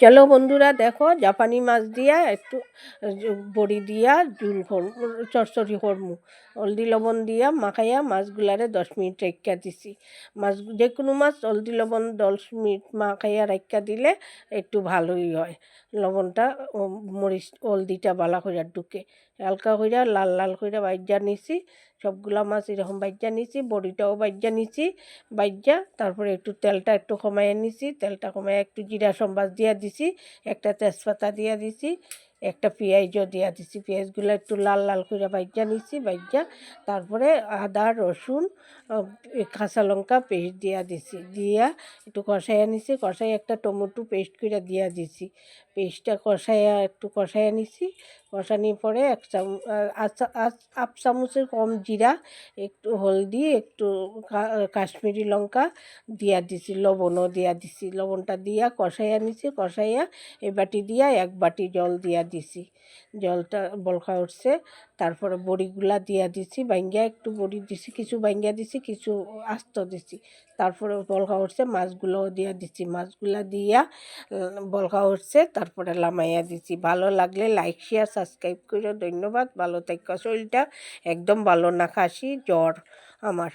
চলো বন্ধুরা দেখো, জাপানি মাছ দিয়া একটু বড়ি দিয়া, জুল চরচরি করমু হলদি লবণ দিয়া মাখাইয়া মাছগুলারে দশ মিনিট রেখা দিছি। মাছ যে কোনো মাছ হলদি লবণ দশ মিনিট মাখাইয়া রেখা দিলে একটু ভালোই হয়। লবণটা মরিচ, হলদিটা বালা কইরা ঢুকে। হালকা কইরা লাল লাল কইরা বাইজা নিছি। সবগুলা মাছ এরকম বাজ্যা নিছি, বড়িটাও বাজ্যা নিছি বাজ্যা তারপরে একটু তেলটা একটু কমাইয়া নিছি, তেলটা কমাইয়া একটু জিরা সম্বাস দিয়া দিছি, একটা তেজপাতা দিয়া দিছি একটা পেঁয়াজও দিয়া দিছি। পেঁয়াজগুলো একটু লাল লাল করে বাইজা নিছি বাইজা তারপরে আদা, রসুন কাঁচা লঙ্কা পেস্ট দিয়া দিছি। দিয়া একটু কষাইয়া নিছি। কষাই একটা টমেটো পেস্ট করে দিয়া দিছি। পেস্টটা কষাইয়া একটু কষাইয়া নিছি। কষানির পরে এক চাম হাফ চামচের কম জিরা, একটু হলদি, একটু কাশ্মীরি লঙ্কা দিয়া দিছি, লবণও দিয়া দিছি। লবণটা দিয়া কষাইয়া নিছি। কষাইয়া এ বাটি দিয়া এক বাটি জল দিয়া দিছি। জলটা বলকা উঠছে, তারপরে বড়িগুলা দিয়া দিছি বাইঙ্গা একটু বড়ি দিছি, কিছু বাইঙ্গা দিছি, কিছু আস্ত দিছি। তারপরে বলকা উঠছে, মাছগুলোও দিয়া দিছি। মাছগুলা দিয়া বলকা উঠছে, তারপরে লামাইয়া দিছি। ভালো লাগলে লাইক শেয়ার সাবস্ক্রাইব করে ধন্যবাদ, ভালো থাকা শরীরটা একদম ভালো না, খাসি, জ্বর আমার।